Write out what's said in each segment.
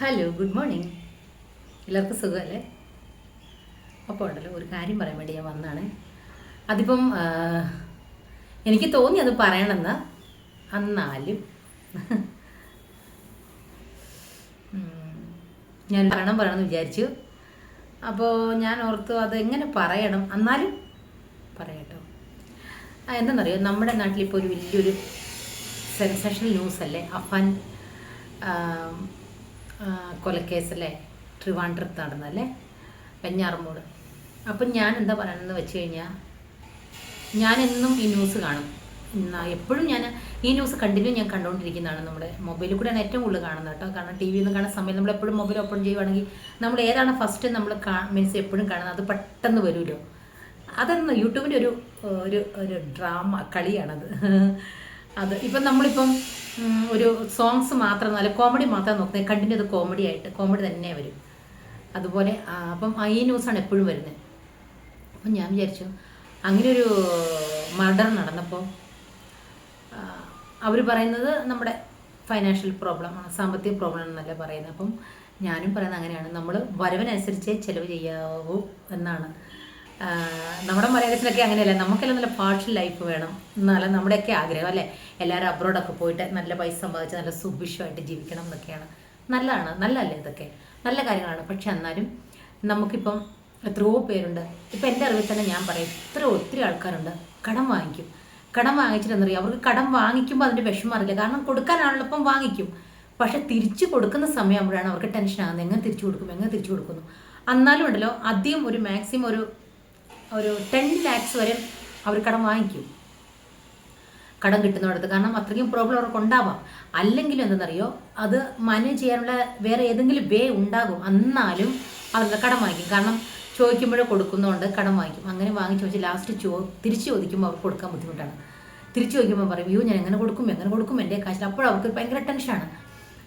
Hello good morning എല്ലാവർക്കും സുഖമല്ലേ? അപ്പോൾ ഉണ്ടല്ലോ ഒരു കാര്യം പറയാൻ വേണ്ടി ഞാൻ വന്നാണ് അതിപ്പം എനിക്ക് തോന്നി അത് പറയണമെന്ന്. എന്നാലും ഞാൻ പറയണം പറയണമെന്ന് വിചാരിച്ചു. അപ്പോൾ ഞാൻ ഓർത്തു അത് എങ്ങനെ പറയണം? എന്നാലും പറയട്ടോ. എന്തെന്നറിയോ നമ്മുടെ നാട്ടിലിപ്പോൾ ഒരു വലിയൊരു സെൻസേഷണൽ ന്യൂസ് അല്ലേ? അഫാൻ കൊലക്കേസല്ലേ? ട്രിവാൻഡ്രത്ത് നടന്നല്ലേ വെഞ്ഞാറമ്മൂട് അപ്പം ഞാൻ എന്താ പറയണമെന്ന് വെച്ച് കഴിഞ്ഞാൽ ഞാൻ എന്നും ഈ ന്യൂസ് കാണും. എപ്പോഴും ഞാൻ ഈ ന്യൂസ് കണ്ടിന്യൂ ഞാൻ കണ്ടുകൊണ്ടിരിക്കുന്നതാണ് നമ്മുടെ മൊബൈലിൽ കൂടെയാണ് ഏറ്റവും കൂടുതൽ കാണുന്നത് കേട്ടോ. കാരണം ടി വിയിൽ നിന്ന് കാണുന്ന സമയം നമ്മൾ എപ്പോഴും മൊബൈൽ ഓപ്പൺ ചെയ്യുവാണെങ്കിൽ നമ്മൾ ഏതാണ് ഫസ്റ്റ് നമ്മൾ മീൻസ് എപ്പോഴും കാണുന്നത്? അത് പെട്ടെന്ന് വരുമല്ലോ. അതെന്ന് യൂട്യൂബിന്റെ ഒരു ഒരു ഒരു ഡ്രാമ കളിയാണത്. അത് ഇപ്പം നമ്മളിപ്പം ഒരു സോങ്സ് മാത്രം അല്ല കോമഡി മാത്രം നോക്കുന്നത് കണ്ടിന്യൂ അത് കോമഡി ആയിട്ട് കോമഡി തന്നെ വരും. അതുപോലെ അപ്പം ഈ ന്യൂസാണ് എപ്പോഴും വരുന്നത് അപ്പം ഞാൻ വിചാരിച്ചു അങ്ങനെ ഒരു മർഡർ നടന്നപ്പോൾ അവർ പറയുന്നത് നമ്മുടെ ഫൈനാൻഷ്യൽ പ്രോബ്ലമാണ് സാമ്പത്തിക പ്രോബ്ലം എന്നല്ല പറയുന്നത്. അപ്പം ഞാനും പറയുന്നത് അങ്ങനെയാണ് നമ്മൾ വരവിനനുസരിച്ചേ ചിലവ് ചെയ്യാവൂ എന്നാണ്. നമ്മുടെ മലയാളത്തിലൊക്കെ അങ്ങനെയല്ല? നമുക്കെല്ലാം നല്ല പാർഷ്യൽ ലൈഫ് വേണം. എന്നാലും നമ്മുടെയൊക്കെ ആഗ്രഹം അല്ലേ? എല്ലാവരും അബ്രോഡൊക്കെ പോയിട്ട് നല്ല പൈസ സമ്പാദിച്ച് നല്ല സുഭിക്ഷമായിട്ട് ജീവിക്കണം എന്നൊക്കെയാണ്. നല്ലതാണ്. നല്ലതല്ലേ ഇതൊക്കെ? നല്ല കാര്യങ്ങളാണ്. പക്ഷെ എന്നാലും നമുക്കിപ്പം എത്രയോ പേരുണ്ട്. ഇപ്പം എന്റെ അറിവിൽ തന്നെ ഞാൻ പറയും ഇത്ര ഒത്തിരി ആൾക്കാരുണ്ട്. കടം വാങ്ങിക്കും. കടം വാങ്ങിച്ചിട്ടെന്നറിയാം അവർക്ക് കടം വാങ്ങിക്കുമ്പോൾ അതിന്റെ വിഷമം അറിയില്ല കാരണം കൊടുക്കാനാണല്ലോ ഇപ്പം വാങ്ങിക്കും. പക്ഷെ തിരിച്ചു കൊടുക്കുന്ന സമയമാകുമ്പോഴാണ് അവർക്ക് ടെൻഷൻ ആകുന്നത്. എങ്ങനെ തിരിച്ചു കൊടുക്കും? എങ്ങനെ തിരിച്ചു കൊടുക്കുന്നു? എന്നാലും ഉണ്ടല്ലോ അധികം ഒരു മാക്സിമം ഒരു ഒരു ടെൻ ലാക്സ് വരെ അവർ കടം വാങ്ങിക്കും. കടം കിട്ടുന്നിടത്ത്. കാരണം അത്രയും പ്രോബ്ലം അവർക്ക് ഉണ്ടാവാം. അല്ലെങ്കിലും എന്തെന്നറിയോ അത് മാനേജ് ചെയ്യാനുള്ള വേറെ ഏതെങ്കിലും വേ ഉണ്ടാകും. എന്നാലും അവരുടെ കടം വാങ്ങിക്കും. കാരണം ചോദിക്കുമ്പോഴേ കൊടുക്കുന്നതുകൊണ്ട് കടം വാങ്ങിക്കും. അങ്ങനെ വാങ്ങിച്ച് വെച്ച് ലാസ്റ്റ് ചോ തിരിച്ച് ചോദിക്കുമ്പോൾ അവർക്ക് കൊടുക്കാൻ ബുദ്ധിമുട്ടാണ്. തിരിച്ചു ചോദിക്കുമ്പോൾ പറയും അയ്യോ ഞാൻ എങ്ങനെ കൊടുക്കും? എങ്ങനെ കൊടുക്കും? എന്റെ കാശിൽ. അപ്പോൾ അവർക്ക് ഭയങ്കര ടെൻഷനാണ്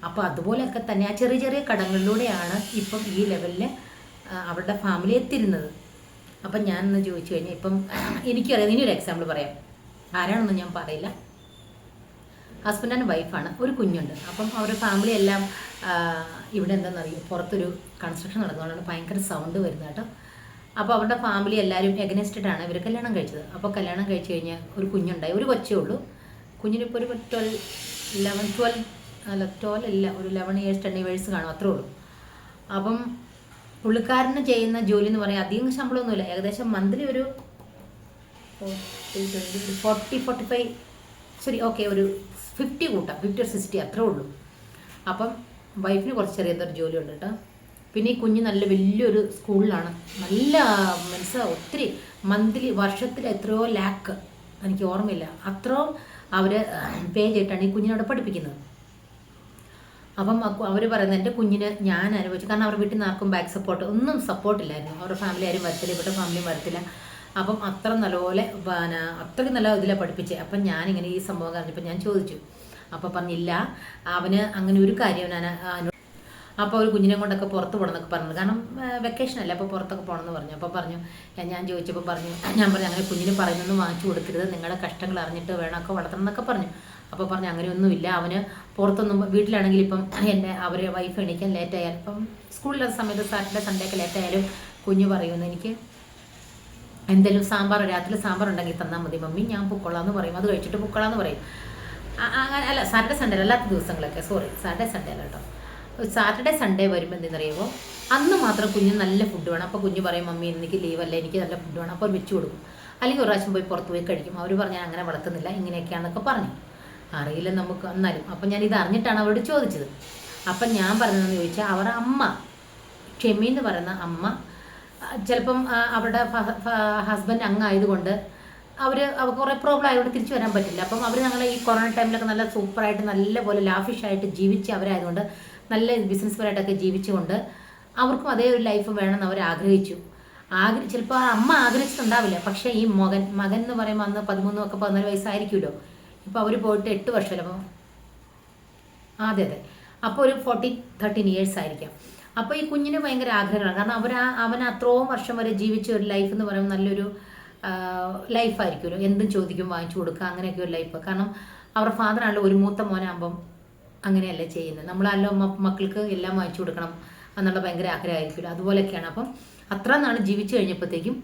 അപ്പോൾ അതുപോലെയൊക്കെ തന്നെ ആ ചെറിയ ചെറിയ കടങ്ങളിലൂടെയാണ് ഇപ്പം ഈ ലെവലിൽ അവരുടെ ഫാമിലി എത്തിരുന്നത് അപ്പം ഞാൻ ഒന്ന് ചോദിച്ചു കഴിഞ്ഞാൽ ഇപ്പം എനിക്കറിയാം ഇനി ഒരു എക്സാമ്പിൾ പറയാം. ആരാണെന്ന് ഞാൻ പറയില്ല. ഹസ്ബൻഡ് ആൻഡ് വൈഫാണ് ഒരു കുഞ്ഞുണ്ട്. അപ്പം അവരുടെ ഫാമിലി എല്ലാം ഇവിടെ എന്താണെന്നറിയോ പുറത്തൊരു കൺസ്ട്രക്ഷൻ നടന്നുകൊണ്ടാണ് ഭയങ്കര സൗണ്ട് വരുന്നത് കേട്ടോ. അപ്പോൾ അവരുടെ ഫാമിലി എല്ലാവരും ആണ് ഇവർ കല്യാണം കഴിച്ചത്. അപ്പോൾ കല്യാണം കഴിച്ച് കഴിഞ്ഞാൽ ഒരു കുഞ്ഞുണ്ടായി. ഒരു കൊച്ചേ ഉള്ളൂ. കുഞ്ഞിനിപ്പോൾ ഒരു ട്വൽവ് ലെവൻ ട്വൽവ് അല്ല ട്വൽവ് അല്ല ഒരു ലെവൻ ഇയേഴ്സ് ടെൻ ഇയേഴ്സ് കാണും. അത്രേ ഉള്ളൂ. അപ്പം പുള്ളിക്കാരന് ചെയ്യുന്ന ജോലി എന്ന് പറയാൻ അധികം ശമ്പളമൊന്നുമില്ല. ഏകദേശം മന്ത്ലി ഒരു ഫോർട്ടി ഫോർട്ടി ഫൈവ് ശരി ഓക്കെ ഒരു ഫിഫ്റ്റി കൂട്ടാം. ഫിഫ്റ്റി ഒരു സിക്സ്റ്റി അത്രേ ഉള്ളൂ. അപ്പം വൈഫിന് കുറച്ച് ചെറിയ എന്തൊരു ഉണ്ട് കേട്ടോ. പിന്നെ ഈ കുഞ്ഞ് നല്ല വലിയൊരു സ്കൂളിലാണ്. നല്ല മീൻസ് ഒത്തിരി മന്ത്ലി വർഷത്തിൽ എത്രയോ ലാക്ക് എനിക്ക് ഓർമ്മയില്ല. അത്രയും അവർ പേ ചെയ്തിട്ടാണ് ഈ കുഞ്ഞിനെ അവിടെ പഠിപ്പിക്കുന്നത്. അപ്പം അവർ പറയുന്നത് എന്റെ കുഞ്ഞിന് ഞാൻ അനുഭവിച്ചു. കാരണം അവർ വീട്ടിൽ നിന്ന് ആർക്കും ബാക്ക് സപ്പോർട്ട് ഒന്നും സപ്പോർട്ടില്ലായിരുന്നു അവരുടെ ഫാമിലി ആരും വരത്തില്ല ഇവരുടെ ഫാമിലിയും വരത്തില്ല. അപ്പം അത്ര നല്ലപോലെ പിന്നെ അത്രയ്ക്ക് നല്ല ഇതിലാണ് പഠിപ്പിച്ചത്. അപ്പം ഞാനിങ്ങനെ ഈ സംഭവം കാണിച്ചപ്പോൾ ഞാൻ ചോദിച്ചു. അപ്പോൾ പറഞ്ഞില്ല അവന് അങ്ങനെ ഒരു കാര്യം ഞാൻ അപ്പോൾ ഒരു കുഞ്ഞിനെ കൊണ്ടൊക്കെ പുറത്ത് പോകണം എന്നൊക്കെ പറഞ്ഞു. കാരണം വെക്കേഷൻ അല്ല അപ്പോൾ പുറത്തൊക്കെ പോകണമെന്ന് പറഞ്ഞു. അപ്പോൾ പറഞ്ഞു ഞാൻ ചോദിച്ചപ്പോൾ പറഞ്ഞു ഞാൻ പറഞ്ഞു അങ്ങനെ കുഞ്ഞിന് പറയുന്നൊന്നും വാങ്ങിച്ചു കൊടുക്കരുത്. നിങ്ങളുടെ കഷ്ടങ്ങൾ അറിഞ്ഞിട്ട് വേണമൊക്കെ വളർത്തണം എന്നൊക്കെ പറഞ്ഞു. അപ്പോൾ പറഞ്ഞു അങ്ങനെയൊന്നുമില്ല. അവന് പുറത്തൊന്നും വീട്ടിലാണെങ്കിൽ ഇപ്പം എന്റെ അവരെ വൈഫ് എണീക്കാൻ ലേറ്റ് ആയാലും ഇപ്പം സ്കൂളിലെ സമയത്ത് സാറ്റർഡേ സൺഡേ ഒക്കെ ലേറ്റ് ആയാലും കുഞ്ഞ് പറയുമെന്ന് എനിക്ക് എന്തെങ്കിലും സാമ്പാർ രാത്രി സാമ്പാർ ഉണ്ടെങ്കിൽ തന്നാൽ മതി മമ്മി. ഞാൻ പൊക്കോളാന്ന് പറയും. അത് കഴിച്ചിട്ട് പൊക്കോളാന്ന് പറയും. അങ്ങനെ അല്ല സാറ്റർഡേ സൺഡേ അല്ലാത്ത ദിവസങ്ങളൊക്കെ. സോറി സാറ്റർഡേ സൺഡേ അല്ല കേട്ടോ. സാറ്റർഡേ സൺഡേ വരുമ്പോൾ എന്തെന്നറിയുമോ അന്ന് മാത്രം കുഞ്ഞ് നല്ല ഫുഡ് വേണം. അപ്പോൾ കുഞ്ഞ് പറയും മമ്മി എനിക്ക് ലീവ് അല്ല? എനിക്ക് നല്ല ഫുഡ് വേണം. അപ്പോൾ വെച്ച് കൊടുക്കും. അല്ലെങ്കിൽ ഒരു പ്രാവശ്യം പോയി പുറത്ത് പോയി കഴിക്കും. അവർ പറഞ്ഞാൽ അങ്ങനെ വളർത്തുന്നില്ല. ഇങ്ങനെയൊക്കെയാണെന്നൊക്കെ പറഞ്ഞു. അറിയില്ല നമുക്ക് എന്നാലും. അപ്പം ഞാൻ ഇത് അറിഞ്ഞിട്ടാണ് അവരോട് ചോദിച്ചത്. അപ്പം ഞാൻ പറഞ്ഞതെന്ന് ചോദിച്ചാൽ അവരുടെ അമ്മ ക്ഷമി എന്ന് പറയുന്ന അമ്മ ചിലപ്പം അവരുടെ ഹസ്ബൻഡ് അങ്ങായതുകൊണ്ട് അവർ അവർ കുറേ പ്രോബ്ലം ആയതുകൊണ്ട് തിരിച്ചു വരാൻ പറ്റില്ല. അപ്പം അവർ ഞങ്ങളെ ഈ കൊറോണ ടൈമിലൊക്കെ നല്ല സൂപ്പറായിട്ട് നല്ല പോലെ ലാഫിഷായിട്ട് ജീവിച്ച് അവരായതുകൊണ്ട് നല്ല ബിസിനസ് പരമായിട്ടൊക്കെ ജീവിച്ചുകൊണ്ട് അവർക്കും അതേ ഒരു ലൈഫ് വേണമെന്ന് അവർ ആഗ്രഹിച്ചു. ആഗ്രഹി ചിലപ്പോൾ അമ്മ ആഗ്രഹിച്ചിട്ടുണ്ടാവില്ല. പക്ഷേ ഈ മകൻ മകൻ എന്ന് പറയുമ്പോൾ അന്ന് പതിമൂന്നും ഒക്കെ പതിനാല് വയസ്സായിരിക്കുമല്ലോ. ഇപ്പോൾ അവർ പോയിട്ട് എട്ട് വർഷമല്ലോ അതെ അതെ. അപ്പോൾ ഒരു ഫോർട്ടി തേർട്ടീൻ ഇയേഴ്സ് ആയിരിക്കാം. അപ്പോൾ ഈ കുഞ്ഞിന് ഭയങ്കര ആഗ്രഹമാണ് കാരണം അവർ അവൻ അത്രയും വർഷം വരെ ജീവിച്ച ഒരു ലൈഫ് എന്ന് പറയുമ്പോൾ നല്ലൊരു ലൈഫായിരിക്കുമല്ലോ എന്തും ചോദിക്കും വാങ്ങിച്ചു കൊടുക്കുക അങ്ങനെയൊക്കെ ഒരു ലൈഫ് കാരണം അവരുടെ ഫാദറാണല്ലോ ഒരു മൂത്ത മോനാകുമ്പം അങ്ങനെയല്ല ചെയ്യുന്നത്. നമ്മളല്ലോ മക്കൾക്ക് എല്ലാം വാങ്ങിച്ചു കൊടുക്കണം എന്നുള്ള ഭയങ്കര ആഗ്രഹമായിരിക്കുമല്ലോ. അതുപോലെയൊക്കെയാണ്. അപ്പം അത്ര നാൾ ജീവിച്ചു കഴിഞ്ഞപ്പോഴത്തേക്കും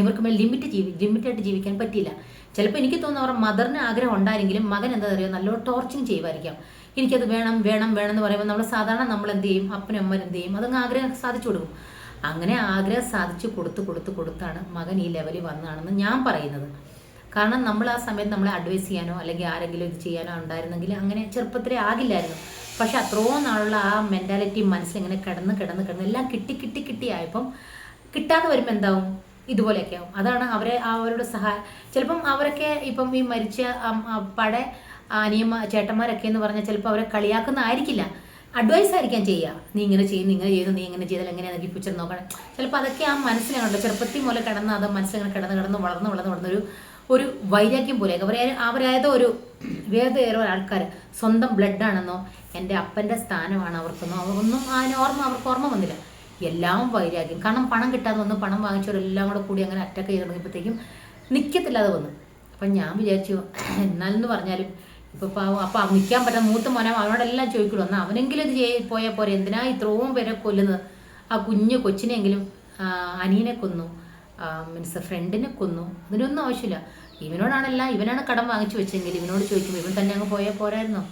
ഇവർക്ക് ലിമിറ്റ് ജീവി ലിമിറ്റായിട്ട് ജീവിക്കാൻ പറ്റിയില്ല. ചിലപ്പോൾ എനിക്ക് തോന്നുന്നു അവരുടെ മദറിന് ആഗ്രഹം ഉണ്ടായെങ്കിലും മകൻ എന്താ പറയുക നല്ലോണം ടോർച്ചിങ് ചെയ്യുമായിരിക്കാം. എനിക്കത് വേണം വേണം വേണം എന്ന് പറയുമ്പോൾ നമ്മൾ സാധാരണ നമ്മൾ എന്ത് ചെയ്യും? അപ്പനും അമ്മനും എന്ത് ചെയ്യും? അതങ്ങ് ആഗ്രഹം സാധിച്ചു കൊടുക്കും. അങ്ങനെ ആഗ്രഹം സാധിച്ചു കൊടുത്ത് കൊടുത്ത് കൊടുത്താണ് മകൻ ഈ ലെവലിൽ വന്നതാണെന്ന് ഞാൻ പറയുന്നത്. കാരണം നമ്മൾ ആ സമയത്ത് നമ്മളെ അഡ്വൈസ് ചെയ്യാനോ അല്ലെങ്കിൽ ആരെങ്കിലും ഇത് ചെയ്യാനോ ഉണ്ടായിരുന്നെങ്കിൽ അങ്ങനെ ചെറുപ്പത്തിലേ ആകില്ലായിരുന്നു. പക്ഷെ അത്രയും നാളുള്ള ആ മെന്റാലിറ്റി മനസ്സിലിങ്ങനെ കിടന്ന് കിടന്ന് കിടന്ന് എല്ലാം കിട്ടി കിട്ടി കിട്ടി ആയപ്പം കിട്ടാതെ വരുമ്പോൾ എന്താവും? ഇതുപോലെയൊക്കെ ആവും. അതാണ് അവരെ അവരുടെ സഹായം. ചിലപ്പം അവരൊക്കെ ഇപ്പം ഈ മരിച്ച പട അനിയമ്മ ചേട്ടന്മാരൊക്കെ എന്ന് പറഞ്ഞാൽ ചിലപ്പോൾ അവരെ കളിയാക്കുന്ന ആയിരിക്കില്ല അഡ്വൈസ് ആയിരിക്കാം ചെയ്യുക. നീ ഇങ്ങനെ ചെയ്യും നീ ഇങ്ങനെ ചെയ്തു നീ ഇങ്ങനെ ചെയ്താൽ എങ്ങനെയാണെങ്കിൽ ഫ്യൂച്ചർ നോക്കണം ചിലപ്പോൾ അതൊക്കെ ആ മനസ്സിലാണല്ലോ ചെറുപ്പത്തിൽ മുതൽ കിടന്ന് അത് മനസ്സിലങ്ങനെ കിടന്ന് കിടന്ന് വളർന്ന് വളർന്ന് വളർന്നൊരു ഒരു വൈരാഗ്യം പോലെ അവരെ അവരായത് ഒരു വേറെ ആൾക്കാർ സ്വന്തം ബ്ലഡാണെന്നോ എന്റെ അപ്പന്റെ സ്ഥാനമാണ് അവർക്കെന്നോ ഒന്നും ആ ഓർമ്മ അവർക്ക് ഓർമ്മ വന്നില്ല. എല്ലാം വൈരാഗ്യം. കാരണം പണം കിട്ടാതെ വന്നു പണം വാങ്ങിച്ചവരെല്ലാം കൂടെ കൂടി അങ്ങനെ അറ്റാക്ക് ചെയ്ത് തുടങ്ങിയപ്പോഴത്തേക്കും നിൽക്കത്തില്ലാതെ വന്നു. അപ്പം ഞാൻ വിചാരിച്ചു എന്നാലെന്ന് പറഞ്ഞാലും ഇപ്പോൾ പാവം അപ്പം നിൽക്കാൻ പറ്റാൻ മൂത്ത മോനം അവനോടെല്ലാം ചോദിക്കുള്ളൂ. എന്നാൽ അവനെങ്കിലും ഇത് ചെയ്ത് പോയാൽ പോരെ എന്തിനാ ഇത്രയും പേരെ കൊല്ലുന്നത്? ആ കുഞ്ഞു കൊച്ചിനെങ്കിലും അനിയനെ കൊന്നു മീൻസ് ഫ്രണ്ടിനെ കൊന്നു. അതിനൊന്നും ആവശ്യമില്ല. ഇവനോടാണല്ല ഇവനാണ് കടം വാങ്ങിച്ചു വെച്ചെങ്കിൽ ഇവനോട് ചോദിക്കുമ്പോൾ ഇവൻ തന്നെ അങ്ങ് പോയാൽ പോരായിരുന്നോ?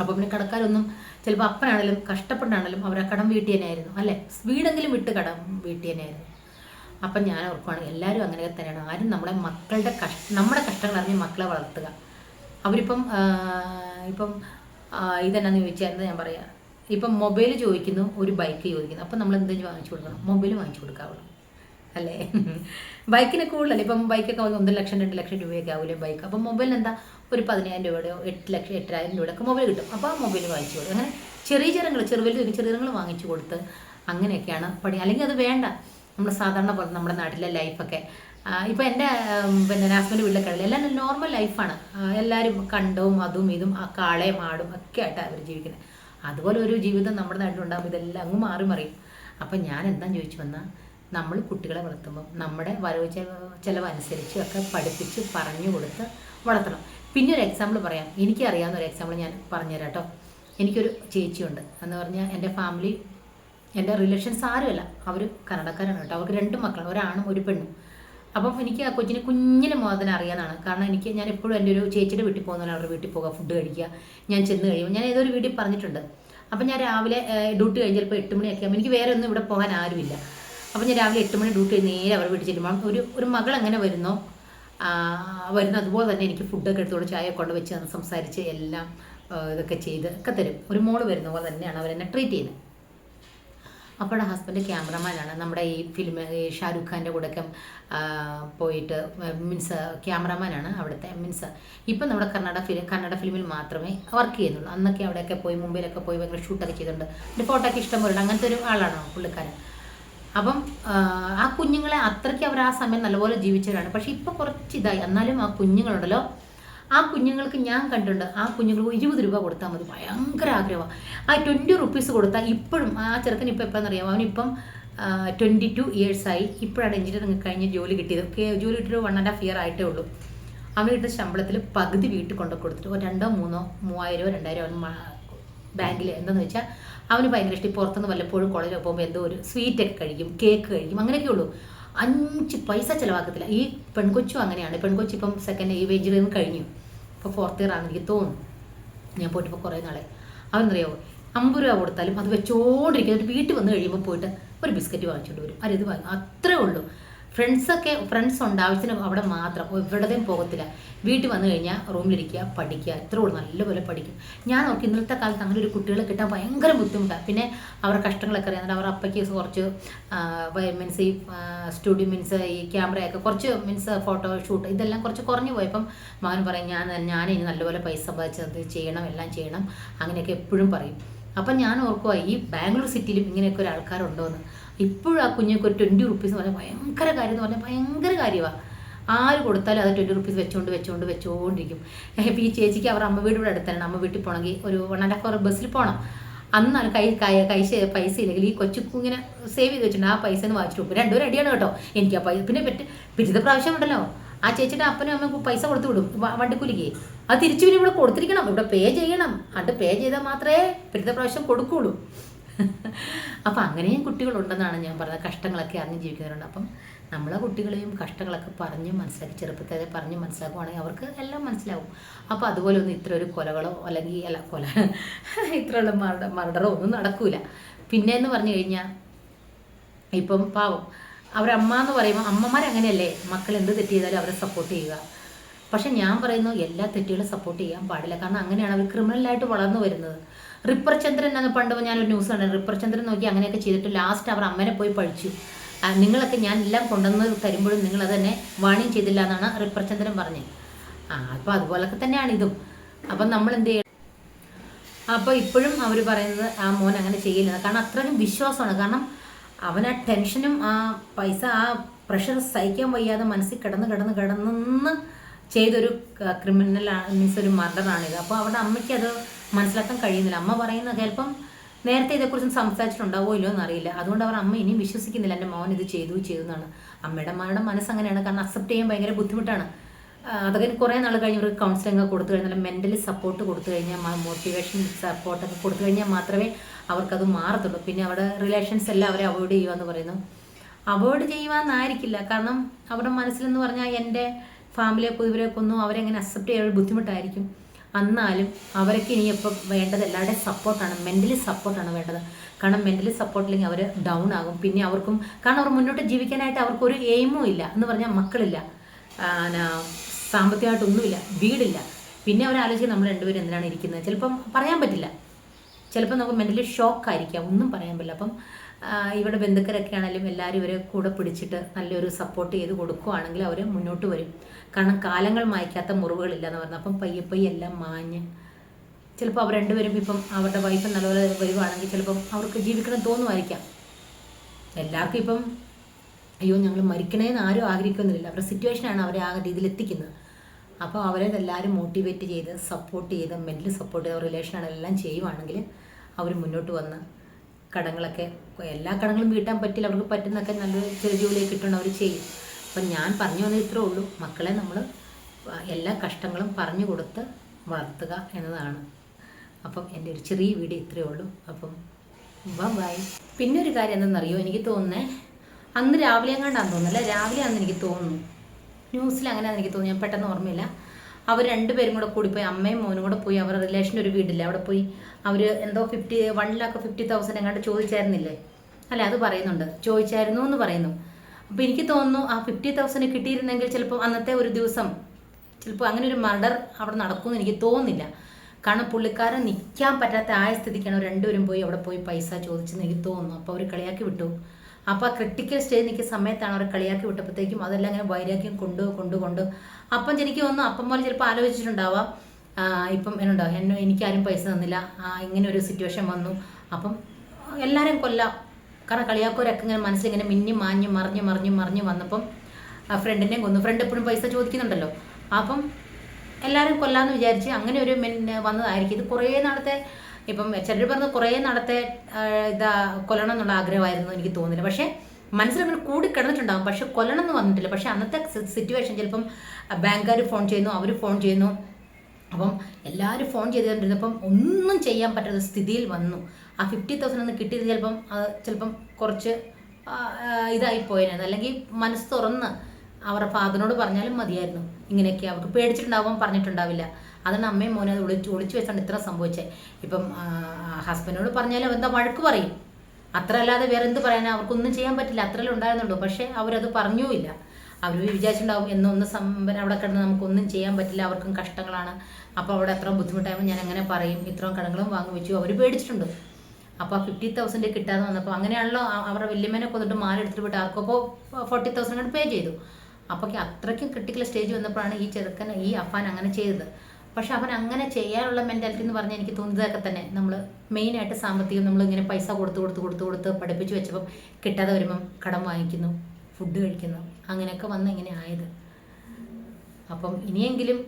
അപ്പോൾ പിന്നെ കടക്കാരൊന്നും ചിലപ്പോൾ അപ്പനാണെങ്കിലും കഷ്ടപ്പെട്ടാണെങ്കിലും അവർ ആ കടം തന്നെയായിരുന്നു അല്ലേ? വീടെങ്കിലും വിട്ട് കടം വീട്ടി തന്നെയായിരുന്നു അപ്പം ഞാൻ ഓർക്കുവാണ് എല്ലാവരും അങ്ങനെയൊക്കെ തന്നെയാണ്. ആരും നമ്മുടെ മക്കളുടെ കഷ്ട നമ്മുടെ കഷ്ടങ്ങൾ അറിഞ്ഞ് മക്കളെ വളർത്തുക. അവരിപ്പം ഇപ്പം ഇതെന്നാന്ന് ചോദിച്ചാൽ ഞാൻ പറയാം. ഇപ്പം മൊബൈൽ ചോദിക്കുന്നു ഒരു ബൈക്ക് ചോദിക്കുന്നു. അപ്പം നമ്മൾ എന്തെങ്കിലും വാങ്ങിച്ചു കൊടുക്കണം. മൊബൈൽ വാങ്ങിച്ചു കൊടുക്കാവുള്ളൂ. അല്ലേ? ബൈക്കിന് കൂടുതലല്ലേ? ഇപ്പം ബൈക്കൊക്കെ ഒന്നര ലക്ഷം രണ്ട് ലക്ഷം രൂപയൊക്കെ ആവില്ലേ ബൈക്ക്? അപ്പം മൊബൈലിന് എന്താ ഒരു പതിനായിരം രൂപയുടെയോ എട്ട് ലക്ഷം എട്ടായിരം രൂപയുടെയൊക്കെ മൊബൈൽ കിട്ടും. അപ്പോൾ ആ മൊബൈൽ വാങ്ങിച്ചു കൊടുക്കും. അങ്ങനെ ചെറിയ ചെറുങ്ങൾ ചെറുവൽ ചെറുങ്ങൾ വാങ്ങിച്ചു കൊടുത്ത് അങ്ങനെയൊക്കെയാണ് പണി. അല്ലെങ്കിൽ അത് വേണ്ട. നമ്മൾ സാധാരണ പോലെ നമ്മുടെ നാട്ടിലെ ലൈഫൊക്കെ ഇപ്പോൾ എന്റെ പിന്നെ ഹസ്ബൻഡ് വീട്ടിലൊക്കെ എല്ലാം നോർമൽ ലൈഫാണ് എല്ലാവരും കണ്ടവും അതും ഇതും ആ കാളയും ആടും ഒക്കെ ആയിട്ടാണ് അവർ ജീവിക്കുന്നത് അതുപോലെ ഒരു ജീവിതം നമ്മുടെ നാട്ടിലുണ്ടാകുമ്പോൾ ഇതെല്ലാം അങ്ങ് മാറി മറിയും. അപ്പം ഞാൻ എന്താ ചോദിച്ചു വന്നാൽ നമ്മൾ കുട്ടികളെ വളർത്തുമ്പോൾ നമ്മുടെ വരവ് ചെലവ് അനുസരിച്ച് ഒക്കെ പഠിപ്പിച്ച് പറഞ്ഞു കൊടുത്ത് വളർത്തണം. പിന്നെ ഒരു എക്സാമ്പിൾ പറയാം. എനിക്കറിയാവുന്ന ഒരു എക്സാമ്പിൾ ഞാൻ പറഞ്ഞുതരാം കേട്ടോ എനിക്കൊരു ചേച്ചിയുണ്ട്. എന്ന് പറഞ്ഞാൽ എന്റെ ഫാമിലി എന്റെ റിലേഷൻസ് ആരുമല്ല. അവർ കന്നഡക്കാരാണ് കേട്ടോ അവർക്ക് രണ്ട് മക്കളാണ്. ഒരാണും ഒരു പെണ്ണും. അപ്പം എനിക്ക് ആ കൊച്ചിനെ കുഞ്ഞിന് മോദന അറിയാനാണ് കാരണം എനിക്ക് ഞാൻ എപ്പോഴും എന്റെ ഒരു ചേച്ചിയുടെ വീട്ടിൽ പോകുന്നതിന് അവരുടെ വീട്ടിൽ പോകുക ഫുഡ് കഴിക്കുക ഞാൻ ചെന്ന് കഴിയുമ്പോൾ ഞാൻ ഏതൊരു വീട്ടിൽ പറഞ്ഞിട്ടുണ്ട്. അപ്പം ഞാൻ രാവിലെ ഡ്യൂട്ടി കഴിഞ്ഞ് ചിലപ്പോൾ എട്ട് മണിയൊക്കെ എനിക്ക് വേറെ ഒന്നും ഇവിടെ പോകാൻ ആരുമില്ല. അപ്പം ഞാൻ രാവിലെ എട്ട് മണി ഡ്യൂട്ടി നേരെ അവരുടെ വീട്ടിൽ ചെല്ലുമ്പോൾ ഒരു ഒരു മകൾ എങ്ങനെ വരുന്നോ വരുന്ന അതുപോലെ തന്നെ എനിക്ക് ഫുഡൊക്കെ എടുത്തോണ്ട് ചായ കൊണ്ട് വെച്ച് തന്ന് സംസാരിച്ച് എല്ലാം ഇതൊക്കെ ചെയ്ത് ഒക്കെ തരും. ഒരു മോൾ വരുന്ന പോലെ തന്നെയാണ് അവരെന്നെ ട്രീറ്റ് ചെയ്യുന്നത്. അപ്പോൾ ഹസ്ബൻഡ് ക്യാമറമാനാണ് നമ്മുടെ ഈ ഫിലിം ഷാരൂഖ് ഖാന്റെ കൂടെയൊക്കെ പോയിട്ട് മീൻസ് ക്യാമറമാനാണ് അവിടുത്തെ മീൻസ് ഇപ്പം നമ്മുടെ കർണാടക ഫിലിം കന്നഡ ഫിലിമിൽ മാത്രമേ വർക്ക് ചെയ്യുന്നുള്ളൂ. അന്നൊക്കെ അവിടെയൊക്കെ പോയി മുംബൈയിലൊക്കെ പോയി ഭയങ്കര ഷൂട്ടൊക്കെ ചെയ്തിട്ടുണ്ട്. എന്റെ ഫോട്ടോ ഒക്കെ ഇഷ്ടം പോലെ അങ്ങനത്തെ ഒരു ആളാണ് പുള്ളിക്കാരൻ? അപ്പം ആ, കുഞ്ഞുങ്ങളെ അത്രയ്ക്ക് അവർ ആ സമയം നല്ലപോലെ ജീവിച്ചവരാണ്. പക്ഷെ ഇപ്പം കുറച്ച് ഇതായി എന്നാലും ആ കുഞ്ഞുങ്ങളുണ്ടല്ലോ. ആ കുഞ്ഞുങ്ങൾക്ക് ഞാൻ കണ്ടിട്ടുണ്ട്. ആ കുഞ്ഞുങ്ങൾക്ക് ഇരുപത് രൂപ കൊടുത്താൽ മതി. ഭയങ്കര ആഗ്രഹമാണ്. ആ ട്വന്റി റുപ്പീസ് കൊടുത്താൽ ഇപ്പോഴും ആ ചെറുക്കൻ ഇപ്പം അറിയാം അവനിപ്പം ട്വന്റി ടു ഇയേഴ്സായി ഇപ്പോഴാണ് എഞ്ചിനീയറിംഗ് കഴിഞ്ഞ് ജോലി കിട്ടിയത്. ജോലി കിട്ടിയൊരു വൺ ആൻഡ് ഹാഫ് ഇയർ ആയിട്ടേ ഉള്ളൂ. അവന് കിട്ടുന്ന ശമ്പളത്തിൽ പകുതി വീട്ടിൽ കൊണ്ടു കൊടുത്തിട്ട് രണ്ടോ മൂന്നോ മൂവായിരമോ രണ്ടായിരമോ അവൻ ബാങ്കിൽ എന്താണെന്ന് വെച്ചാൽ അവന് ഭയങ്കര ഇഷ്ടം. പുറത്തുനിന്ന് വല്ലപ്പോഴും കോളേജിൽ പോകുമ്പോൾ എന്തോ ഒരു സ്വീറ്റൊക്കെ കഴിക്കും കേക്ക് കഴിക്കും അങ്ങനെയൊക്കെ ഉള്ളൂ. അഞ്ച് പൈസ ചിലവാക്കത്തില്ല. ഈ പെൺകൊച്ചും അങ്ങനെയാണ്. പെൺകൊച്ചു ഇപ്പം സെക്കൻഡ് ഈ എഞ്ചിനീയറിംഗ് കഴിഞ്ഞു. ഇപ്പോൾ ഫോർത്ത് ഇയർ ആണെന്ന് എനിക്ക് തോന്നുന്നു. ഞാൻ പോയിട്ട് ഇപ്പോൾ കുറേ നാളെ അവനറിയാവോ അമ്പത് രൂപ കൊടുത്താലും അത് വെച്ചോണ്ടിരിക്കും. എന്നിട്ട് വീട്ടിൽ വന്ന് കഴിയുമ്പോൾ പോയിട്ട് ഒരു ബിസ്ക്കറ്റ് വാങ്ങിച്ചുകൊണ്ട് വരും. അരത് വാങ്ങി. അത്രേ ഉള്ളൂ. ഫ്രണ്ട്സൊക്കെ ഫ്രണ്ട്സ് ഉണ്ട് ആവശ്യത്തിന് അവിടെ മാത്രം. എവിടെയും പോകത്തില്ല. വീട്ടിൽ വന്നു കഴിഞ്ഞാൽ റൂമിലിരിക്കുക പഠിക്കുക. ഇത്ര ഉള്ളൂ. നല്ലപോലെ പഠിക്കും. ഞാൻ നോക്കി ഇന്നത്തെ കാലത്ത് അങ്ങനെ ഒരു കുട്ടികളെ കിട്ടാൻ ഭയങ്കര ബുദ്ധിമുട്ടാണ്. പിന്നെ അവരുടെ കഷ്ടങ്ങളൊക്കെ അറിയാം. അവർ അപ്പയ്ക്ക് കുറച്ച് മീൻസ് ഈ സ്റ്റുഡിയോ മീൻസ് ഈ ക്യാമറയൊക്കെ കുറച്ച് മീൻസ് ഫോട്ടോ ഷൂട്ട് ഇതെല്ലാം കുറച്ച് കുറഞ്ഞു പോയപ്പം മകൻ പറയും ഞാൻ ഞാൻ ഇനി നല്ലപോലെ പൈസ സമ്പാദിച്ചത് ചെയ്യണം എല്ലാം ചെയ്യണം. അങ്ങനെയൊക്കെ എപ്പോഴും പറയും. അപ്പം ഞാൻ ഓർക്കുക ഈ ബാംഗ്ലൂർ സിറ്റിയിലും ഇങ്ങനെയൊക്കെ ഒരു ആൾക്കാരുണ്ടോയെന്ന് ഇപ്പോഴും ആ കുഞ്ഞൊക്കെ ഒരു ട്വന്റി റുപ്പീസ് എന്ന് പറഞ്ഞാൽ ഭയങ്കര കാര്യം എന്ന് പറഞ്ഞാൽ ഭയങ്കര കാര്യമാണ് ആര് കൊടുത്താലും അത് ട്വന്റി റുപ്പീസ് വെച്ചുകൊണ്ട് വെച്ചുകൊണ്ട് വെച്ചുകൊണ്ടിരിക്കും ഇപ്പം ഈ ചേച്ചിക്ക് അവർ അമ്മ വീട് ഇവിടെ അടുത്താണ് അമ്മ വീട്ടിൽ പോകണമെങ്കിൽ ഒരു വൺ ആൻഡ് ഹാഫ് അവർ ബസ്സിൽ പോകണം അന്നാണ് കൈ കൈ കൈശ പൈസ ഇല്ലെങ്കിൽ ഈ കൊച്ചു ഇങ്ങനെ സേവ് ചെയ്ത് വെച്ചിട്ടുണ്ട്. ആ പൈസ എന്ന് വാങ്ങിച്ചിട്ട് രണ്ടുപേരും അടിയാണ് കേട്ടോ. എനിക്ക് ആ പൈസ പിന്നെ പറ്റ പിറ്റത്തെ പ്രാവശ്യം ഉണ്ടല്ലോ. ആ ചേച്ചിയുടെ അപ്പനും അമ്മ പൈസ കൊടുത്തു വിടും. വണ്ടിക്കൂലിക്ക്. അത് തിരിച്ചു പിന്നെ ഇവിടെ കൊടുത്തിരിക്കണം. ഇവിടെ പേ ചെയ്യണം. അത് പേ ചെയ്താൽ മാത്രമേ പിന്നത്തെ പ്രാവശ്യം കൊടുക്കുള്ളൂ. അപ്പം അങ്ങനെയും കുട്ടികളുണ്ടെന്നാണ് ഞാൻ പറഞ്ഞത്. കഷ്ടങ്ങളൊക്കെ അറിഞ്ഞ് ജീവിക്കുന്നവരുണ്ട്. അപ്പം നമ്മളെ കുട്ടികളെയും കഷ്ടങ്ങളൊക്കെ പറഞ്ഞ് മനസ്സിലാക്കി ചെറുപ്പത്തെ പറഞ്ഞ് മനസ്സിലാക്കുവാണെങ്കിൽ അവർക്ക് എല്ലാം മനസ്സിലാവും. അപ്പോൾ അതുപോലെ ഒന്നും ഇത്ര ഒരു കൊലകളോ അല്ലെങ്കിൽ അല്ല കൊല ഇത്രയുള്ള മർഡ മർഡറോ ഒന്നും നടക്കൂല. പിന്നെ എന്ന് പറഞ്ഞു കഴിഞ്ഞാൽ ഇപ്പം പാവം അവരമ്മ എന്ന് പറയുമ്പോൾ അമ്മമാർ അമ്മമാരങ്ങനെയല്ലേ മക്കൾ എന്ത് തെറ്റ് ചെയ്താലും അവരെ സപ്പോർട്ട് ചെയ്യുക. പക്ഷെ ഞാൻ പറയുന്നു എല്ലാ തെറ്റുകളും സപ്പോർട്ട് ചെയ്യാൻ പാടില്ല. കാരണം അങ്ങനെയാണ് അവർ ക്രിമിനലായിട്ട് വളർന്നു വരുന്നത്. റിപ്പർ ചന്ദ്രൻ എന്ന് പണ്ട് ഞാനൊരു ന്യൂസ് കണ്ടു റിപ്പർ ചന്ദ്രൻ നോക്കി അങ്ങനെയൊക്കെ ചെയ്തിട്ട് ലാസ്റ്റ് അവർ അമ്മനെ പോയി പഴിച്ചു. നിങ്ങളൊക്കെ ഞാൻ എല്ലാം കൊണ്ടുവന്ന് തരുമ്പോഴും നിങ്ങൾ തന്നെ വാണിംഗ് ചെയ്തില്ല എന്നാണ് റിപ്പർ ചന്ദ്രൻ പറഞ്ഞത്. ആ അപ്പോൾ അതുപോലൊക്കെ തന്നെയാണ് ഇതും. അപ്പം നമ്മൾ എന്ത് ചെയ്യണം? അപ്പോൾ ഇപ്പോഴും അവർ പറയുന്നത് ആ മോൻ അങ്ങനെ ചെയ്യില്ല കാരണം അത്രയും വിശ്വാസമാണ്. കാരണം അവൻ ആ ടെൻഷനും ആ പൈസ ആ പ്രഷർ സഹിക്കാൻ വയ്യാതെ മനസ്സിൽ കിടന്ന് കിടന്ന് കിടന്ന് ചെയ്തൊരു ക്രിമിനൽ മീൻസ് ഒരു മർഡറാണിത് അപ്പോൾ അവരുടെ അമ്മയ്ക്ക് അത് മനസ്സിലാക്കാൻ കഴിയുന്നില്ല. അമ്മ പറയുന്ന ചിലപ്പം നേരത്തെ ഇതേക്കുറിച്ച് സംസാരിച്ചിട്ടുണ്ടാവോ ഇല്ലയോ എന്നറിയില്ല. അതുകൊണ്ട് അവർ അമ്മ ഇനിയും വിശ്വസിക്കുന്നില്ല. എന്റെ മോൻ ഇത് ചെയ്തു ചെയ്തു എന്നാണ്. അമ്മയുടെ അമ്മയുടെ മനസ്സ് അങ്ങനെയാണ്. കാരണം അക്സെപ്റ്റ് ചെയ്യാൻ ഭയങ്കര ബുദ്ധിമുട്ടാണ്. അതൊക്കെ കുറേ നാൾ കഴിഞ്ഞ് ഇവർക്ക് കൗൺസിലിംഗ് കൊടുത്തു കഴിഞ്ഞാൽ മെന്റലി സപ്പോർട്ട് കൊടുത്തു കഴിഞ്ഞാൽ മോട്ടിവേഷൻ സപ്പോർട്ടൊക്കെ കൊടുത്തു കഴിഞ്ഞാൽ മാത്രമേ അവർക്കത് മാറത്തുള്ളൂ. പിന്നെ അവിടെ റിലേഷൻസ് എല്ലാം അവരെ അവോയ്ഡ് ചെയ്യുക എന്ന് പറയുന്നു. അവോയ്ഡ് ചെയ്യുവാന്നായിരിക്കില്ല. കാരണം അവരുടെ മനസ്സിലെന്ന് പറഞ്ഞാൽ എന്റെ ഫാമിലിയെ ഇവരെ കൊന്നും അവരെങ്ങനെ അക്സെപ്റ്റ് ചെയ്യാൻ ഒരു ബുദ്ധിമുട്ടായിരിക്കും. എന്നാലും അവരൊക്കെ ഇനി ഇപ്പോൾ വേണ്ടത് എല്ലാവരുടെയും സപ്പോർട്ടാണ് മെന്റലി സപ്പോർട്ടാണ് വേണ്ടത്. കാരണം മെന്റലി സപ്പോർട്ടില്ലെങ്കിൽ അവർ ഡൗൺ ആകും. പിന്നെ അവർക്കും കാരണം അവർ മുന്നോട്ട് ജീവിക്കാനായിട്ട് അവർക്കൊരു എയിമും ഇല്ല. എന്ന് പറഞ്ഞാൽ മക്കളില്ല. സാമ്പത്തികമായിട്ടൊന്നുമില്ല വീടില്ല. പിന്നെ അവർ നമ്മൾ രണ്ടുപേരും എന്തിനാണ് ഇരിക്കുന്നത്? ചിലപ്പം പറയാൻ പറ്റില്ല. ചിലപ്പോൾ നമുക്ക് മെന്റലി ഷോക്ക് ആയിരിക്കാം. ഒന്നും പറയാൻ പറ്റില്ല. അപ്പം ഇവിടെ ബന്ധുക്കരൊക്കെ ആണെങ്കിലും എല്ലാവരും ഇവരെ കൂടെ പിടിച്ചിട്ട് നല്ലൊരു സപ്പോർട്ട് ചെയ്ത് കൊടുക്കുവാണെങ്കിൽ അവർ മുന്നോട്ട് വരും. കാരണം കാലങ്ങൾ മായ്ക്കാത്ത മുറിവുകളില്ല എന്ന് പറഞ്ഞു. അപ്പം പയ്യെ പയ്യെ എല്ലാം മാഞ്ഞ്. ചിലപ്പോൾ അവർ രണ്ടുപേരും ഇപ്പം അവരുടെ വൈഫ് നല്ലപോലെ വരുവാണെങ്കിൽ ചിലപ്പം അവർക്ക് ജീവിക്കണം തോന്നുമായിരിക്കാം. എല്ലാവർക്കും ഇപ്പം അയ്യോ ഞങ്ങൾ മരിക്കണേന്ന് ആരും ആഗ്രഹിക്കുന്നില്ല. അവരുടെ സിറ്റുവേഷനാണ് അവരെ ആ രീതിയിൽ എത്തിക്കുന്നത്. അപ്പോൾ അവരെ എല്ലാവരും മോട്ടിവേറ്റ് ചെയ്ത് സപ്പോർട്ട് ചെയ്ത് മെന്റലി സപ്പോർട്ട് ചെയ്ത് റിലേഷനാണ് എല്ലാം ചെയ്യുവാണെങ്കിൽ അവർ മുന്നോട്ട് വന്ന് കടങ്ങളൊക്കെ എല്ലാ കടങ്ങളും വീട്ടാൻ പറ്റില്ല അവർക്ക് പറ്റുന്നൊക്കെ നല്ല ചെറിയ ജോലിയൊക്കെ കിട്ടണം അവർ ചെയ്യും. അപ്പം ഞാൻ പറഞ്ഞു വന്നത് ഇത്രേ ഉള്ളൂ. മക്കളെ നമ്മൾ എല്ലാ കഷ്ടങ്ങളും പറഞ്ഞു കൊടുത്ത് വളർത്തുക എന്നതാണ്. അപ്പം എന്റെ ഒരു ചെറിയ വീഡിയോ ഇത്രയേ ഉള്ളൂ. അപ്പം ബൈ പിന്നെ ഒരു കാര്യം എന്തെന്നറിയോ എനിക്ക് തോന്നുന്നേ അന്ന് രാവിലെ എങ്ങാണ്ടാന്ന് തോന്നുന്നല്ലേ രാവിലെ ആണെന്ന് എനിക്ക് തോന്നുന്നു. ന്യൂസിൽ അങ്ങനെയാണെന്ന് എനിക്ക് തോന്നുന്നു. ഞാൻ പെട്ടെന്ന് ഓർമ്മയില്ല. അവർ രണ്ടുപേരും കൂടെ കൂടി പോയി അമ്മയും മോനും കൂടെ പോയി. അവരുടെ റിലേഷന്റെ ഒരു വീടില്ല. അവിടെ പോയി അവർ എന്തോ fifty one lakh fifty thousand എങ്ങാണ്ട് ചോദിച്ചായിരുന്നില്ലേ? അല്ല? അത് പറയുന്നുണ്ട്. ചോദിച്ചായിരുന്നു എന്ന് പറയുന്നു. അപ്പോൾ എനിക്ക് തോന്നുന്നു ആ ഫിഫ്റ്റി തൗസൻഡ് കിട്ടിയിരുന്നെങ്കിൽ ചിലപ്പോൾ അന്നത്തെ ഒരു ദിവസം ചിലപ്പോൾ അങ്ങനെ ഒരു മർഡർ അവിടെ നടക്കുമെന്ന് എനിക്ക് തോന്നുന്നില്ല. കാരണം പുള്ളിക്കാരൻ നിൽക്കാൻ പറ്റാത്ത ആയ സ്ഥിതിക്കാണ്. രണ്ടുപേരും പോയി അവിടെ പോയി പൈസ ചോദിച്ചെന്ന് എനിക്ക് തോന്നുന്നു. അപ്പോൾ അവർ കളിയാക്കി വിട്ടു. അപ്പോൾ ആ ക്രിട്ടിക്കൽ സ്റ്റേജ് നിൽക്കുന്ന സമയത്താണ് അവരെ കളിയാക്കി വിട്ടപ്പോഴത്തേക്കും അതെല്ലാം ഇങ്ങനെ വൈരാഗ്യം കൊണ്ട് കൊണ്ട് കൊണ്ട് അപ്പം എനിക്ക് ഒന്ന് അപ്പം പോലെ ചിലപ്പോൾ ആലോചിച്ചിട്ടുണ്ടാവാം. ഇപ്പം എന്നുണ്ടോ എന്നെ എനിക്കാരും പൈസ തന്നില്ല. ഇങ്ങനെ ഒരു സിറ്റുവേഷൻ വന്നു. അപ്പം എല്ലാവരും കൊല്ലാം. കാരണം കളിയാക്കോരൊക്കെ ഇങ്ങനെ മനസ്സിലിങ്ങനെ മിന്നി മാഞ്ഞ് മറിഞ്ഞ് മറിഞ്ഞ് മറിഞ്ഞ് വന്നപ്പം ആ ഫ്രണ്ടിനെയും കൊന്നു. ഫ്രണ്ട് എപ്പോഴും പൈസ ചോദിക്കുന്നുണ്ടല്ലോ. അപ്പം എല്ലാവരും കൊല്ലാന്ന് വിചാരിച്ച് അങ്ങനെ ഒരു വന്നതായിരിക്കും. ഇത് കുറേ നാളത്തെ ഇപ്പം ചിലർ പറഞ്ഞ കുറേ നടത്തെ ഇതാ കൊല്ലണം എന്നുള്ള ആഗ്രഹമായിരുന്നു എനിക്ക് തോന്നുന്നില്ല. പക്ഷേ മനസ്സിലങ്ങനെ കൂടി കിടന്നിട്ടുണ്ടാകും പക്ഷെ കൊല്ലണം എന്ന് വന്നിട്ടില്ല പക്ഷെ അന്നത്തെ സിറ്റുവേഷൻ ചിലപ്പം ബാങ്കുകാർ ഫോൺ ചെയ്യുന്നു അവർ ഫോൺ ചെയ്യുന്നു. അപ്പം എല്ലാവരും ഫോൺ ചെയ്തുകൊണ്ടിരുന്നപ്പം ഒന്നും ചെയ്യാൻ പറ്റാത്ത സ്ഥിതിയിൽ വന്നു. ആ ഫിഫ്റ്റി തൗസൻഡ് ഒന്ന് കിട്ടിയത് ചിലപ്പം അത് ചിലപ്പം കുറച്ച് ഇതായി പോയേനെ. അല്ലെങ്കിൽ മനസ്സ് തുറന്ന് അവരുടെ ഫാദറിനോട് പറഞ്ഞാലും മതിയായിരുന്നു. ഇങ്ങനെയൊക്കെ അവർക്ക് പേടിച്ചിട്ടുണ്ടാവും പറഞ്ഞിട്ടുണ്ടാവില്ല. അതാണ് അമ്മയും മോനെ അത് ഒളിച്ച് ഒളിച്ചു വെച്ചാണ് ഇത്ര സംഭവിച്ചത് ഇപ്പം ഹസ്ബൻഡിനോട് പറഞ്ഞാലും എന്താ വഴക്ക് പറയും. അത്ര അല്ലാതെ വേറെ എന്ത് പറയാനും? അവർക്കൊന്നും ചെയ്യാൻ പറ്റില്ല. അത്രയല്ലേ ഉണ്ടായിരുന്നുള്ളൂ. പക്ഷേ അവരത് പറഞ്ഞുമില്ല. അവർ വിചാരിച്ചിട്ടുണ്ടാവും എന്നൊന്ന് സംഭരം അവിടെ കിടന്ന് നമുക്കൊന്നും ചെയ്യാൻ പറ്റില്ല. അവർക്കും കഷ്ടങ്ങളാണ്. അപ്പോൾ അവിടെ അത്ര ബുദ്ധിമുട്ടായപ്പോൾ ഞാൻ എങ്ങനെ പറയും. ഇത്രയും കടങ്ങളും വാങ്ങി വെച്ചു. അവർ പേടിച്ചിട്ടുണ്ട്. അപ്പോൾ ഫിഫ്റ്റി തൗസൻഡ് കിട്ടാതെ വന്നപ്പോൾ അങ്ങനെയാണല്ലോ അവരുടെ വല്യമ്മേനെ കൊന്നിട്ട് മാല എടുത്തിട്ട് വിട്ട് ആർക്കപ്പോൾ ഫോർട്ടി തൗസൻഡ് പേ ചെയ്തു. അപ്പോൾ അത്രയ്ക്കും ക്രിട്ടിക്കൽ സ്റ്റേജ് വന്നപ്പോഴാണ് ഈ ചെറുക്കൻ ഈ അഫാൻ അങ്ങനെ ചെയ്തത്. പക്ഷെ അവൻ അങ്ങനെ ചെയ്യാനുള്ള മെന്റാലിറ്റി എന്ന് പറഞ്ഞാൽ എനിക്ക് തോന്നിയതൊക്കെ തന്നെ. നമ്മൾ മെയിൻ ആയിട്ട് സാമ്പത്തികം നമ്മൾ ഇങ്ങനെ പൈസ കൊടുത്ത് കൊടുത്ത് കൊടുത്ത് കൊടുത്ത് പഠിപ്പിച്ച് വെച്ചപ്പം കിട്ടാതെ വരുമ്പം കടം വാങ്ങിക്കുന്നു ഫുഡ് കഴിക്കുന്നു അങ്ങനെയൊക്കെ വന്ന് ഇങ്ങനെ ആയത്. അപ്പം ഇനിയെങ്കിലും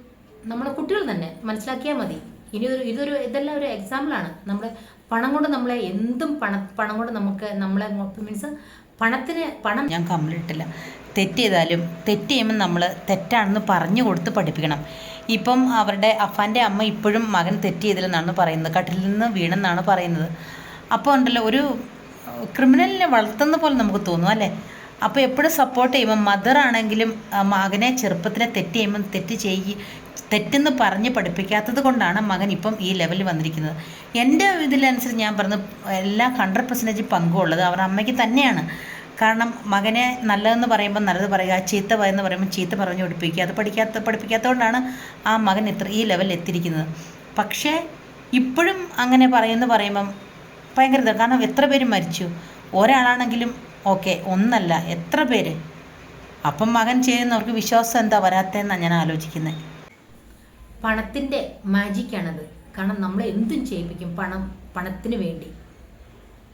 നമ്മളെ കുട്ടികൾ തന്നെ മനസ്സിലാക്കിയാൽ മതി. ഇനി ഒരു ഇതൊരു ഇതെല്ലാം ഒരു എക്സാമ്പിളാണ് നമ്മൾ പണം കൊണ്ട് നമ്മളെ എന്തും പണ പണം കൊണ്ട് നമുക്ക് നമ്മളെ മീൻസ് പണത്തിന് പണം ഞാൻ കമ്മിലിട്ടില്ല. തെറ്റ് ചെയ്താലും തെറ്റ് ചെയ്യുമ്പോൾ നമ്മൾ തെറ്റാണെന്ന് പറഞ്ഞു കൊടുത്ത് പഠിപ്പിക്കണം. ഇപ്പം അവരുടെ അഫാന്റെ അമ്മ ഇപ്പോഴും മകൻ തെറ്റ് ചെയ്തില്ലെന്നാണ് പറയുന്നത്. കട്ടിലിൽ നിന്ന് വീണെന്നാണ് പറയുന്നത്. അപ്പോൾ ഉണ്ടല്ലോ ഒരു ക്രിമിനലിനെ വളർത്തുന്ന പോലെ നമുക്ക് തോന്നും അല്ലേ? അപ്പോൾ എപ്പോഴും സപ്പോർട്ട് ചെയ്യുമ്പോൾ മദർ ആണെങ്കിലും മകനെ ചെറുപ്പത്തിലെ തെറ്റ് ചെയ്യുമ്പം തെറ്റ് ചെയ്യി തെറ്റെന്ന് പറഞ്ഞ് പഠിപ്പിക്കാത്തത് കൊണ്ടാണ് മകൻ ഇപ്പം ഈ ലെവലിൽ വന്നിരിക്കുന്നത്. എന്റെ ഇതിലനുസരിച്ച് ഞാൻ പറഞ്ഞു എല്ലാം ഹൺഡ്രഡ് പെർസെന്റേജ് പങ്കുള്ളത് അവരുടെ അമ്മയ്ക്ക് തന്നെയാണ്. കാരണം മകനെ നല്ലതെന്ന് പറയുമ്പോൾ നല്ലത് പറയുക ചീത്ത എന്ന് പറയുമ്പോൾ ചീത്ത പറഞ്ഞ് പഠിപ്പിക്കുക. അത് പഠിക്കാത്ത പഠിപ്പിക്കാത്തതുകൊണ്ടാണ് ആ മകൻ ഇത്ര ഈ ലെവലിൽ എത്തിയിരിക്കുന്നത്. പക്ഷേ ഇപ്പോഴും അങ്ങനെ പറയുമെന്ന് പറയുമ്പം ഭയങ്കര ഇതാണ് കാരണം എത്ര പേര് മരിച്ചു? ഒരാളാണെങ്കിലും ഓക്കെ ഒന്നല്ല എത്ര പേര്? അപ്പം മകൻ ചെയ്യുന്നവർക്ക് വിശ്വാസം എന്താ വരാത്തതെന്നാണ് ഞാൻ ആലോചിക്കുന്നത് പണത്തിന്റെ മാജിക്കാണത് കാരണം നമ്മൾ എന്തും ചെയ്യിപ്പിക്കും പണം പണത്തിന് വേണ്ടി.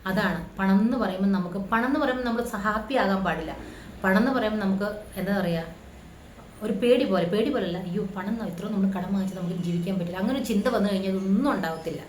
അതാണ്. പണം എന്ന് പറയുമ്പോൾ നമുക്ക് പണം എന്ന് പറയുമ്പോൾ നമ്മൾ ഹാപ്പി ആകാൻ പാടില്ല. പണം എന്ന് പറയുമ്പോൾ നമുക്ക് എന്താ പറയുക ഒരു പേടി പോലെ പേടി പോലല്ല അയ്യോ പണം ഇത്ര നമ്മൾ കടം വാങ്ങിച്ച് നമുക്ക് ജീവിക്കാൻ പറ്റില്ല. അങ്ങനെ ഒരു ചിന്ത വന്നു കഴിഞ്ഞാൽ ഒന്നും ഉണ്ടാവത്തില്ല.